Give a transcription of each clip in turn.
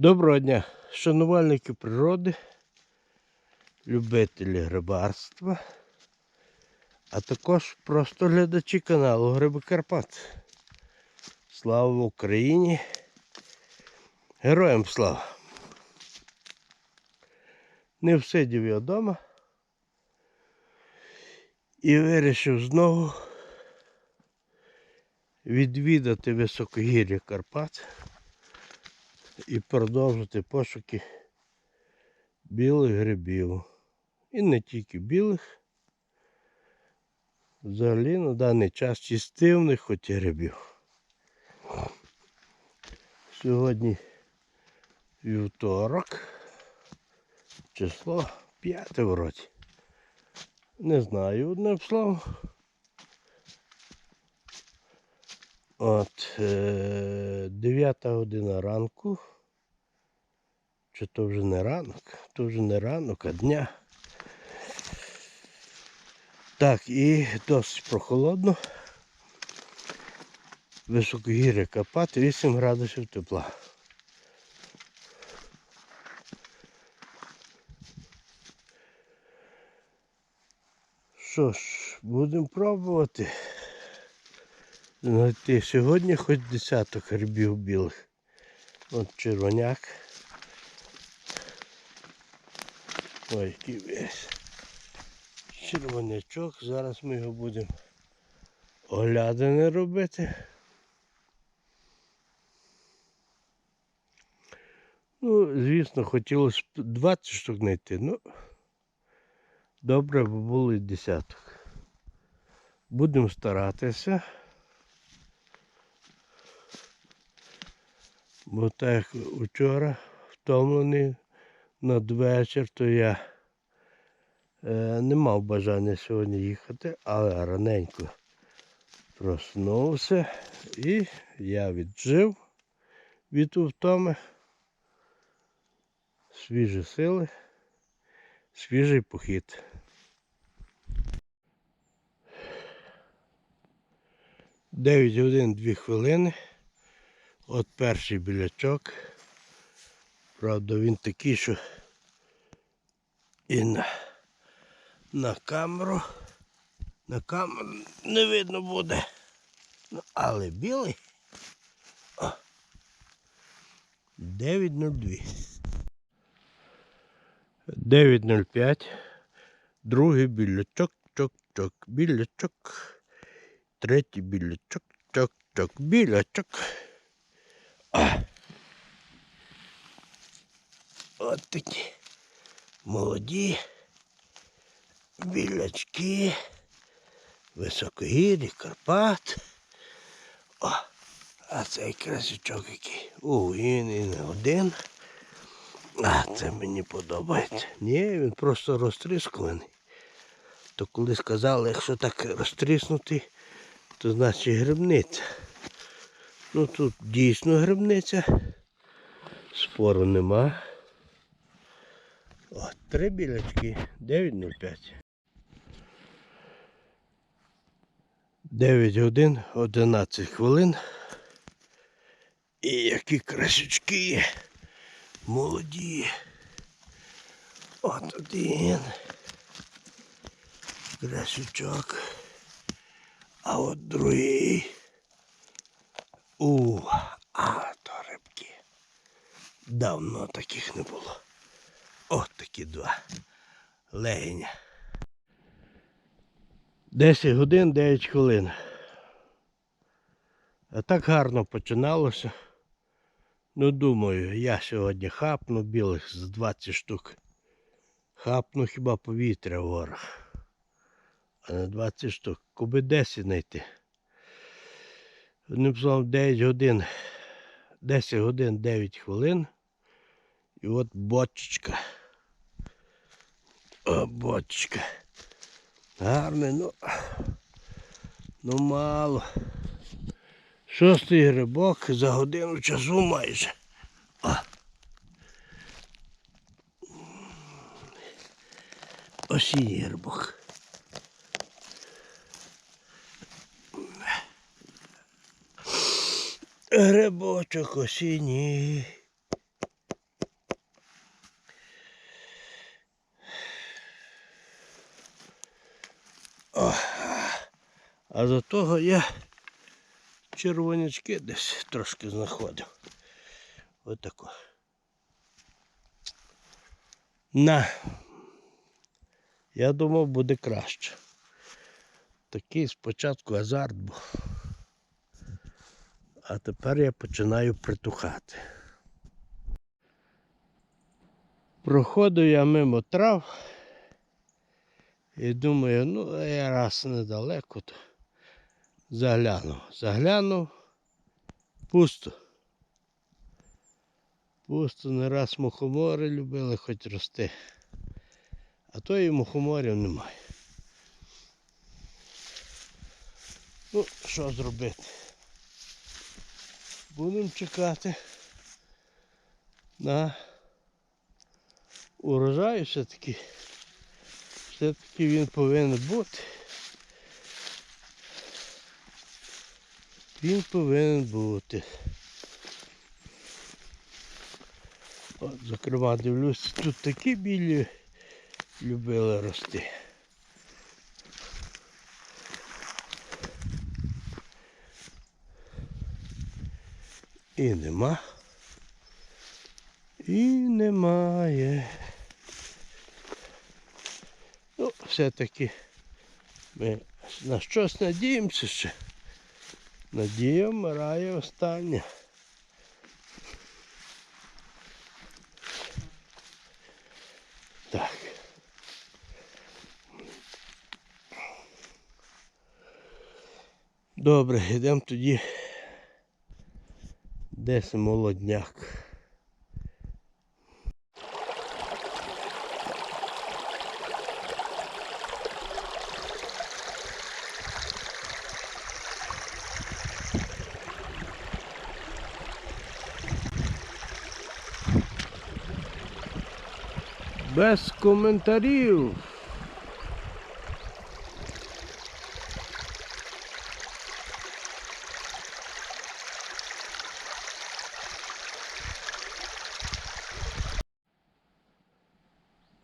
Доброго дня, шанувальники природи, любителі грибарства, а також просто глядачі каналу Гриби Карпат. Слава Україні! Героям слава! Не всидів я вдома і вирішив знову відвідати високогір'я Карпат і продовжити пошуки білих грибів. І не тільки білих, взагалі на даний час чистивних хоч і грибів. Сьогодні вівторок, число 5 вроді. Не знаю одним словом. От е, 9 година ранку. Чи то вже не ранок, то вже не ранок, а дня. Так, і досить прохолодно. Високогір'я Карпат 8 градусів тепла. Що ж, будемо пробувати знайти сьогодні хоч десяток грибів білих. От червоняк. Ой, який весь. Червонячок. Зараз ми його будемо оглядини робити. Ну, звісно, хотілося б 20 штук знайти, ну добре б було десяток. Будемо старатися. Бо так вчора втомлений надвечір, то я е, не мав бажання сьогодні їхати, але раненько проснувся і я віджив від втоми. Свіжі сили, свіжий похід. Дев'ять годин дві хвилини. От перший білячок. Правда, він такий, що і на, на камеру. На камеру не видно буде. Ну, але білий. О. 9.02. 9.05. Другий білячок, чок, чок, білячок. Третій білячок, чок, чок, білячок. От такі молоді білячки, високогір'я, Карпат. О, а цей красючок який. О, він і не один. А це мені подобається. Ні, він просто розтріскуваний. То коли сказали, якщо так розтріснутий, то значить грибниця. Ну тут дійсно грибниця. Спору нема. О, три білячки, 9.05. 9 годин 11 хвилин. І які красючки. Молоді. От один. Красючок. А от другий. У, а то рибки. Давно таких не було. От такі два легеня. 10 годин 9 хвилин. А так гарно починалося. Ну, думаю, я сьогодні хапну білих з 20 штук. Хапну хіба повітря в горах. А на 20 штук. Куби 10 знайти. Одним словом 9 годин. 10 годин 9 хвилин. І от бочечка. О, бочечка. Гарне, ну. Ну мало. Шостий грибок за годину часу майже. О. Осінній грибок. Грибочок осінній. А до того я червонячки десь трошки знаходив. Отако. От На. Я думав буде краще. Такий спочатку азарт був. А тепер я починаю притухати. Проходив я мимо трав і думаю, ну я раз недалеко, то заглянув. Заглянув, пусто. Пусто не раз мухомори любили хоч рости. А то і мухоморів немає. Ну, що зробити? Будемо чекати на урожай все-таки. Все-таки він повинен бути. Він повинен бути. От, зокрема, дивлюсь, тут такі білі любили рости. І нема. І немає. Ну, все-таки ми на щось надіємося ще. Надія вмирає остання. Так. Добре, йдемо тоді. Десь молодняк. Без коментарів.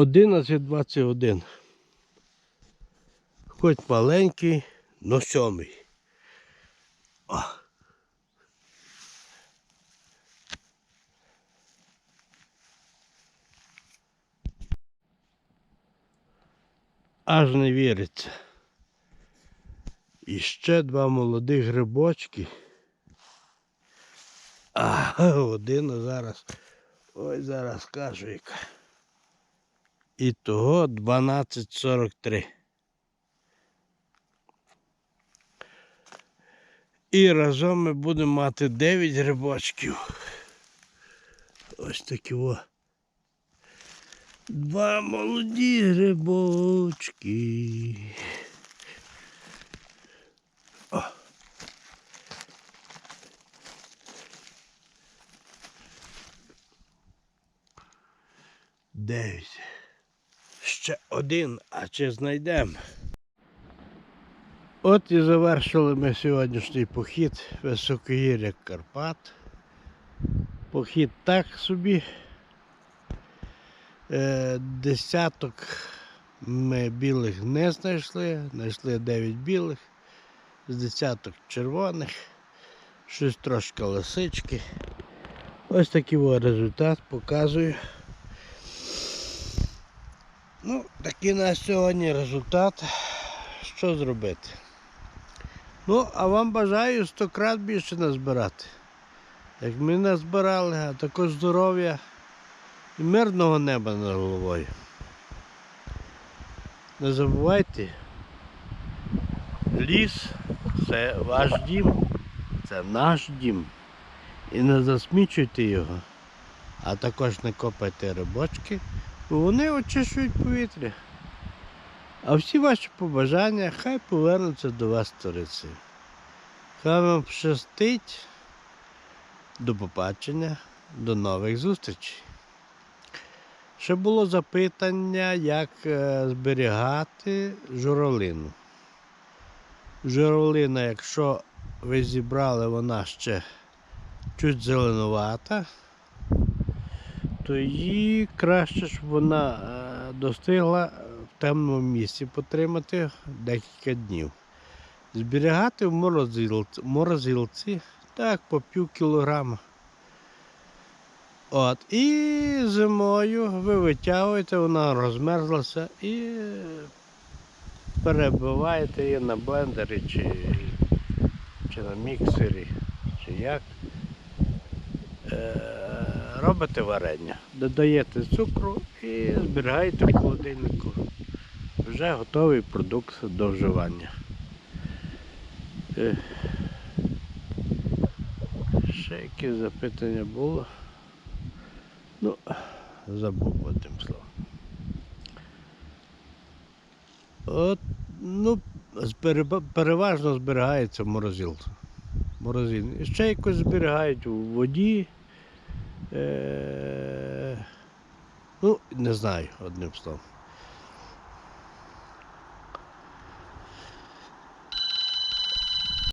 Одинадцять двадцять один. Хоч маленький, но сьомий. О. Аж не віриться. І ще два молодих грибочки. А, один зараз. Ой, зараз кажу яка. І того 12.43. І разом ми будемо мати 9 грибочків. Ось такі о. Два молоді грибочки. О. Дев'ять. Один, а чи знайдемо? От і завершили ми сьогоднішній похід високогір'я Карпат. Похід так собі. Е, Десяток ми білих не знайшли, знайшли 9 білих, з десяток червоних, щось трошки лисички. Ось такий результат показую. Ну, такий на сьогодні результат. Що зробити? Ну, а вам бажаю 100 крат більше назбирати. Як ми назбирали, а також здоров'я і мирного неба над головою. Не забувайте, ліс це ваш дім, це наш дім. І не засмічуйте його, а також не копайте рибочки, бо вони очищують повітря. А всі ваші побажання хай повернуться до вас сториці. Хай вам щастить. До побачення, до нових зустрічей. Ще було запитання, як е, зберігати журавлину. Журавлина, якщо ви зібрали, вона ще чуть зеленувата, то її краще, щоб вона е, достигла темному місці потримати декілька днів. Зберігати в морозилці, морозилці так, по пів кілограма. От, і зимою ви витягуєте, вона розмерзлася і перебиваєте її на блендері чи, чи на міксері, чи як. Е, робите варення, додаєте цукру і зберігаєте в холодильнику. Вже готовий продукт до вживання. Ще якісь запитання було. Ну, забув одним словом. От, ну, переважно зберігається в морозилці. Морозильні. Ще якось зберігають у воді. Е, ну, не знаю, одним словом.